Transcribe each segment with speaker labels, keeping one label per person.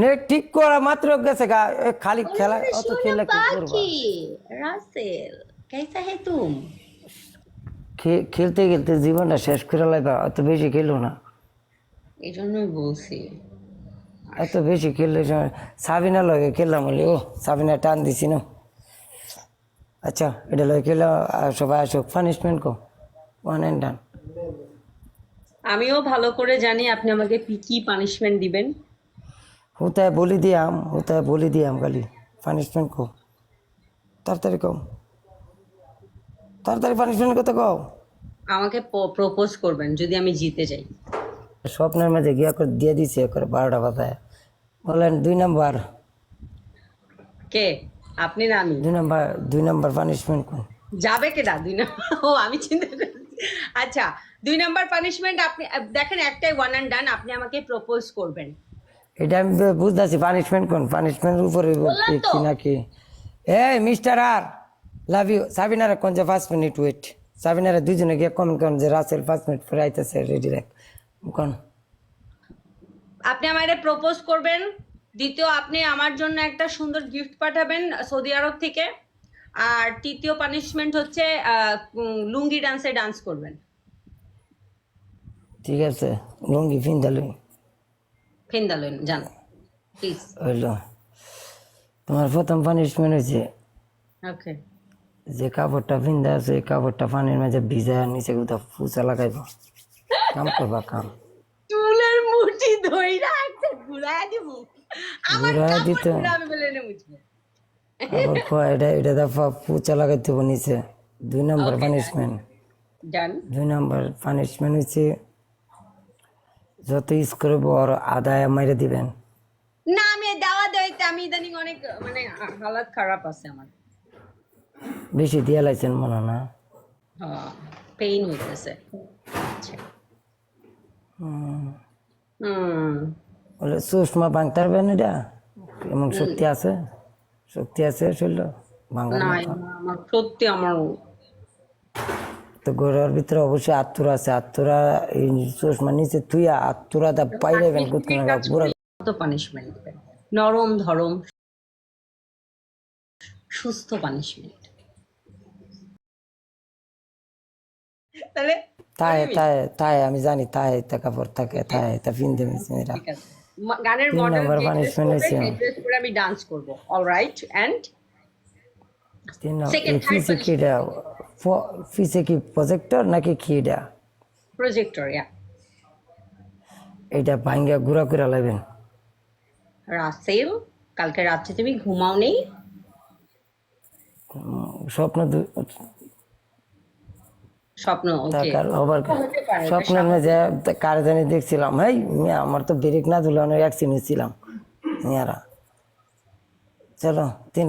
Speaker 1: Net ঠিক করা মাত্র গেছে গা। খালি খেলা অত খেলা কি করবা?
Speaker 2: রাসেল কেসা হে
Speaker 1: তুম? খেলতে খেলতে জীবনটা শেষ করে লাগবে অত বেশি খেলো না।
Speaker 2: এই জন্যই বলছি।
Speaker 1: এত বেশি খেললে সাবিনা লগে খেললাম বলি ও সাবিনা টান দিছি না। আচ্ছা এটা লগে আর সবাই আসুক। পানিশমেন্ট কো ওয়ান অ্যান্ড ডান
Speaker 2: আমিও ভালো করে জানি আপনি আমাকে কি পানিশমেন্ট দিবেন।
Speaker 1: হুতায় বলি দিয়াম হুতায় বলি দিয়াম খালি পানিশমেন্ট কো তাড়াতাড়ি কম তাড়াতাড়ি পানিশমেন্ট কত কও।
Speaker 2: আমাকে প্রপোজ করবেন যদি আমি জিতে যাই।
Speaker 1: স্বপ্নের মাঝে গিয়া করে দিয়ে দিছে করে বারোটা বাতায় বলেন দুই নাম্বার।
Speaker 2: কে? আপনি না আমি?
Speaker 1: দুই নাম্বার দুই নাম্বার পানিশমেন্ট কোন?
Speaker 2: যাবে কে দা দুই নাম্বার ও আমি চিন্তা আচ্ছা দুই নাম্বার পানিশমেন্ট আপনি দেখেন একটাই ওয়ান অ্যান্ড ডান আপনি আমাকে প্রপোজ করবেন।
Speaker 1: এটা আমি বুঝতেছি পানিশমেন্ট কোন? পানিশমেন্টের উপরে কি নাকি? এই মিস্টার আর লাভ ইউ সাবিনারা কোন যে পাঁচ মিনিট ওয়েট সাবিনারা দুজনে গিয়ে কমেন্ট করেন যে রাসেল পাঁচ মিনিট পরে আইতেছে রেডি রাখ কোন?
Speaker 2: আপনি আমারে প্রপোজ করবেন দ্বিতীয় আপনি আমার জন্য একটা সুন্দর গিফট পাঠাবেন সৌদি আরব থেকে। আর তৃতীয় পানিশমেন্ট হচ্ছে লুঙ্গি ডান্সে ডান্স করবেন।
Speaker 1: ঠিক আছে লুঙ্গি। ফিন্দালুই
Speaker 2: ফিন্দালেন জান। প্লিজ
Speaker 1: হইল তোমার প্রথম পানিশমেন্ট হয়েছে।
Speaker 2: ওকে
Speaker 1: যে কাপড়টা ফিন্দা আছে এই কাপড়টা পানির মাঝে ভিজা নিচে কোথাও ফুচা লাগাইব। কাম করবা কাম।
Speaker 2: চুলের মুঠি ধইরা একটা ঘুরায় দিব।
Speaker 1: ঘুরায় দিতে?
Speaker 2: আমি বলে নে
Speaker 1: আবার খোয়া এটা এটা দফা ফুচা লাগাইতে নিচে। দুই নম্বর পানিশমেন্ট দুই নম্বর পানিশমেন্ট হচ্ছে যত ইস করব আর আদায় মাইরে দিবেন।
Speaker 2: না আমি দাওয়া দেওয়াইতে আমি ইদানিং অনেক মানে হালাত খারাপ আছে আমার।
Speaker 1: বেশি দিয়া লাইছেন মনে না?
Speaker 2: পেইন হইতেছে। আচ্ছা। হুম।
Speaker 1: বলে সুষমা ভাঙতে পারবেন এটা? এমন শক্তি আছে? শক্তি আছে শরীর? ভাঙা
Speaker 2: না আমার সত্যি আমার
Speaker 1: তো গোড়ার ভিতরে অবশ্যই আত্মুরা আছে। আত্মুরা এই চশমা নিচে তুই আত্মুরা কুতকুনা গা পুরা
Speaker 2: কত পানিশমেন্ট দিবেন নরম ধরম সুস্থ পানিশমেন্ট তাহলে
Speaker 1: তাই তাই তাই আমি জানি তাই তা কাপড় থাকে তাই তা ফিনতে মেশিনেরা
Speaker 2: গানের মডেল। করে আমি ডান্স করব। অলরাইট এন্ড
Speaker 1: তিন কি প্রজেক্টর নাকি কি এটা
Speaker 2: প্রজেক্টর ইয়া
Speaker 1: এটা ভাঙ্গা গুড়া করে লাইবেন
Speaker 2: রাসেল কালকে রাত্রে তুমি ঘুমাও নেই।
Speaker 1: স্বপ্ন
Speaker 2: স্বপ্ন
Speaker 1: হবার
Speaker 2: হতে পারে,
Speaker 1: কার জানি দেখছিলাম। এই আমার তো ব্রেক না দিলে অনেক অ্যাক্সিডেন্ট ছিলাম মিয়ারা। চলো তিন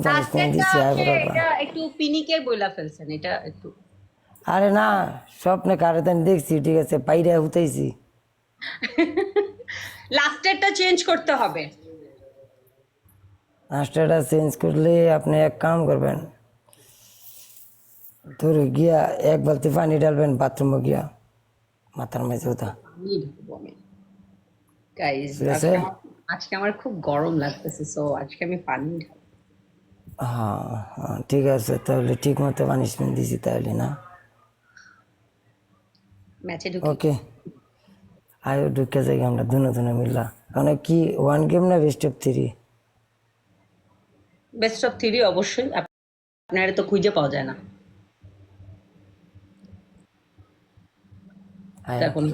Speaker 1: দিচ্ছি আয় বরাবর।
Speaker 2: এটা একটু পিনিকের বইলা ফেলছেন এটা একটু।
Speaker 1: আরে না স্বপ্নে কারে জানি দেখছি ঠিক আছে বাইরে হুতাইছি
Speaker 2: লাস্টেরটা চেঞ্জ করতে হবে।
Speaker 1: মাস্টারটা চেঞ্জ করলে আপনি এক কাম করবেন ধরে গিয়া এক বালতি পানি ডালবেন বাথরুমে গিয়া মাথার মাঝে ওটা। ঠিক আছে?
Speaker 2: আজকে আমার খুব গরম লাগতেছে সো আজকে আমি পানি
Speaker 1: হ্যাঁ হ্যাঁ ঠিক আছে তাহলে ঠিক মতো পানিশমেন্ট দিছি তাহলে না?
Speaker 2: ম্যাচে ঢুকি।
Speaker 1: ওকে আয়ো ঢুকে যাই আমরা দুনো দুনো মিললা কারণ কি ওয়ান গেম না best of three
Speaker 2: best of three অবশ্যই আপ- আপনারা তো খুঁজে পাওয়া যায় না।
Speaker 1: আয়।
Speaker 2: এখন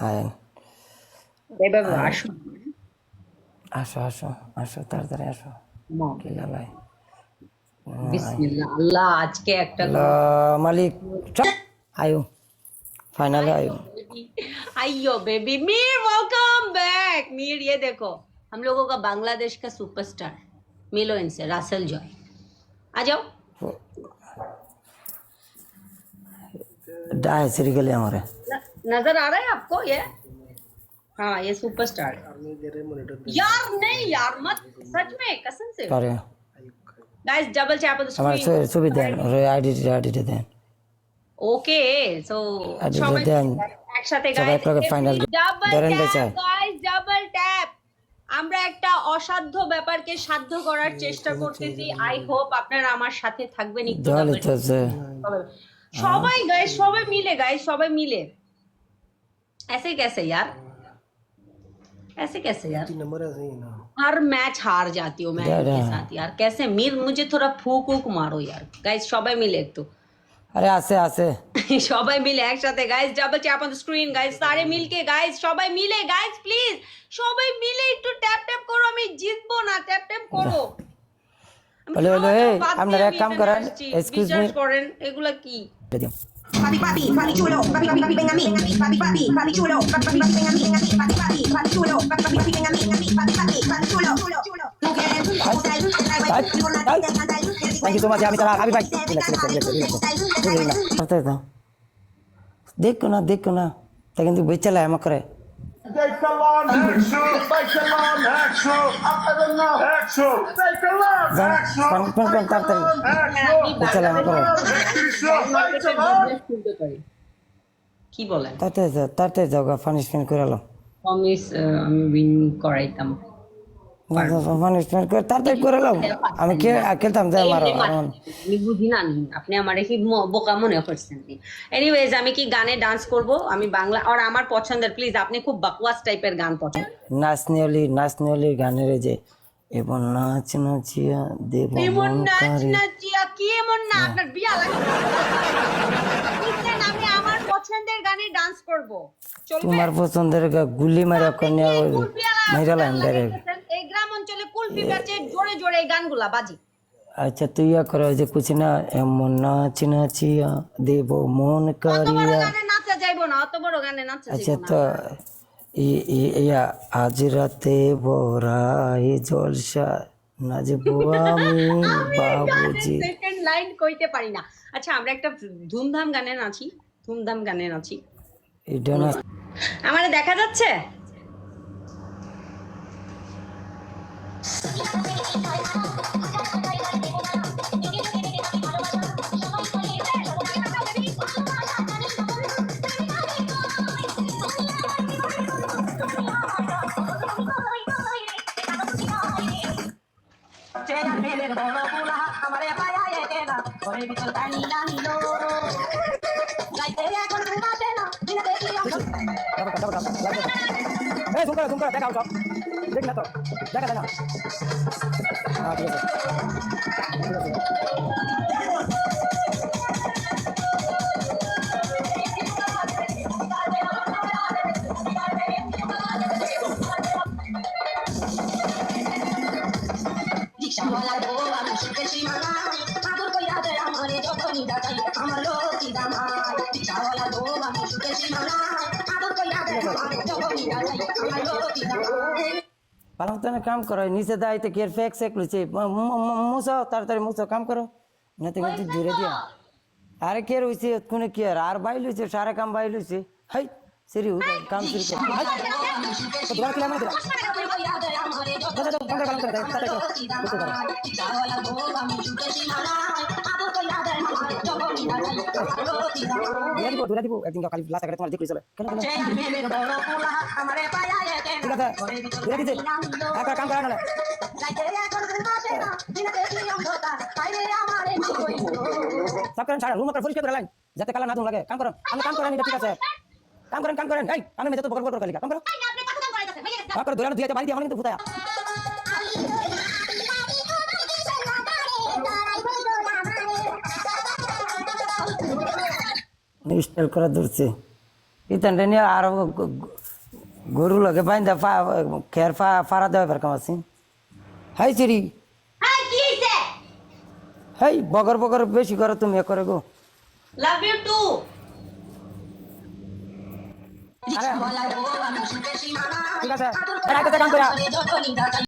Speaker 1: আয়।
Speaker 2: এভাবে আসুন
Speaker 1: আসো আসো আসো তাড়াতাড়ি আসো
Speaker 2: মম।
Speaker 1: কি লালাই
Speaker 2: বিসমিল্লাহ আল্লাহ আজকে একটা
Speaker 1: আল্লাহ মালিক চল আয়ো ফাইনালে আয়ো
Speaker 2: आइयो baby Mir welcome back Mir ये देखो हम लोगों का बांग्लादेश का सुपरस्टार मिलो इनसे रासल जॉय आ जाओ
Speaker 1: ডায় সিরি গেলে আমারে
Speaker 2: न- नजर आ रहा है आपको ये हाँ ये सुपरस्टार यार नहीं यार मत सच में कसम से
Speaker 1: পারে
Speaker 2: guys double tap on the
Speaker 1: আমার
Speaker 2: स्क्रीन
Speaker 1: ছবি- ছবি দেন ওর আইডি আইডিটা দেন
Speaker 2: ওকে সো
Speaker 1: আইডিটা
Speaker 2: সবাই
Speaker 1: দেন
Speaker 2: একসাথে
Speaker 1: সবাই
Speaker 2: গাইস
Speaker 1: আপনাকে final
Speaker 2: ডাবল
Speaker 1: ধরেন
Speaker 2: ট্যাপ
Speaker 1: বেচা।
Speaker 2: গাইস ডাবল ট্যাপ অসাধ্য ব্যাপারকে সাধ্য করার চেষ্টা করতেছি আই হোপ আপনারা আমার সাথে থাকবেন একটু
Speaker 1: জল
Speaker 2: ব্যাপারটা-
Speaker 1: হইতেছে
Speaker 2: সবাই গাইস সবাই मिले गाइस সবাই मिले ऐसे कैसे यार ऐसे कैसे यार हर मैच हार जाती हूँ मैं
Speaker 1: दादा।
Speaker 2: इनके साथ यार कैसे मीर मुझे थोड़ा फूक उक मारो यार गाइस সবাই মিলে একটু
Speaker 1: আরে আছে আছে
Speaker 2: সবাই মিলে একসাথে guys double tap on screen guys সারে মিলকে গাইস সবাই মিলে গাইস প্লিজ সবাই মিলে একটু ট্যাপ ট্যাপ করো আমি জিতবো না ট্যাপ ট্যাপ করো আমি
Speaker 1: বলে, বলে,
Speaker 2: খাওয়া
Speaker 1: এই,
Speaker 2: দাওয়া বাদ দিয়ে
Speaker 1: আপনারা এক
Speaker 2: আমি
Speaker 1: কাম
Speaker 2: এখানে
Speaker 1: করেন,
Speaker 2: আসছি।
Speaker 1: excuse
Speaker 2: বিশ্বাস
Speaker 1: me.
Speaker 2: করেন এগুলা কি
Speaker 1: এটা দিও।
Speaker 3: Papi, papi, papi chulo, papi, papi, papi, venga a mí, papi, papi, papi chulo, papi, papi, papi, venga a mí, papi, papi, papi chulo, papi, papi, papi, venga a mí, papi, papi, papi chulo, chulo. Thank
Speaker 1: Thank you so much, আমি তারা হাবিব ভাই দেখো না দেখো না তা কিন্তু বেচালায় এমন করে
Speaker 4: Take a long action. Take a long action. Action. Take a long
Speaker 1: যান
Speaker 4: action.
Speaker 1: পান পান পান তাড়াতাড়ি বেচালা এমন করে
Speaker 2: কি বলেন
Speaker 1: তাতে যাও তাতে যাও গা পানিশমেন্ট করে এলো
Speaker 2: প্রমিস আমি উইন করাইতাম
Speaker 1: পানিশমেন্ট করে তাড়াতাড়ি করে এলো আমি কে খেলতাম যাই মারো
Speaker 2: এই যে
Speaker 1: আমার
Speaker 2: আমি বুঝি না আপনি আমার কি বোকা মনে করছেন? এনিওয়েজ আমি কি গানে ডান্স করব? আমি বাংলা আর আমার পছন্দের প্লিজ আপনি খুব বাকওয়াস টাইপের গান পছন্দ।
Speaker 1: গানের যে এবং নাচ নাচিয়া দেব
Speaker 2: এমন নাচ নাচিয়া কি এমন না আপনার বিয়া লাগে আমি আমার পছন্দের গানে ডান্স করব। চলবে?
Speaker 1: তোমার পছন্দের গুলি মারা কন্যা মাইরালাম ডাইরেক্ট
Speaker 2: এই গ্রাম অঞ্চলে কুলফি বেচে জোরে জোরে এই গানগুলা বাজি।
Speaker 1: আচ্ছা তুই ইয়া করো যে কুছ না এমন নাচ নাচিয়া দেব মন কারিয়া
Speaker 2: নাচা যাইবো না অত বড় গানে নাচা
Speaker 1: আচ্ছা তো ইয়া আজ রাতে বরাই জলসা নাচবো আমি বাবুজি।
Speaker 2: সেকেন্ড লাইন কইতে পারি না। আচ্ছা আমরা একটা ধুমধাম গানে নাচি। ধুমধাম গানে নাচি।
Speaker 1: এটা না
Speaker 2: আমারে দেখা যাচ্ছে?
Speaker 1: এই শুন করো শুন করো দেখাও সব দেখি না তো দেখা যায় না হ্যাঁ ঠিক আছে ঠিক আছে পালং কাম করো নিচে দাইতে কে ফেক সেক লুচে মুছো তাড়াতাড়ি মুছো কাম করো না তো কিন্তু জুড়ে দিয়া আরে কে রইছে কোনে কি আর আর বাই লইছে সারা কাম বাই লইছে হাই সিরি কাম শুরু কর দোয়া দিব দূরে দিব একদিন কালি লাস্ট করে তোমার দেখলি চলে কেন কেন ঠিক আছে দূরে দিতে একটা কাম করা না সব করেন ছাড়া রুম করে। পরিষ্কার করে লাইন যাতে কালা না ধুম লাগে কাম করো আমি কাম করেন এটা ঠিক আছে কাম করেন কাম করেন এই আমি মেজে তো বকর বকর করে। কাম করো কাম করো দূরে দিয়ে বাড়ি দিয়ে আমার কিন্তু ফুটায়া। স্টাইল করা ধরছে। ইতানটা নিয়ে আর গরু লগে বাইন্দা ফা খের ফা ফাড়া দেওয়া ফেরকাম আছে হাই চিরি হাই বগর বগর বেশি করো তুমি এ করে গো।
Speaker 2: লাভ ইউ টু
Speaker 1: ঠিক আছে।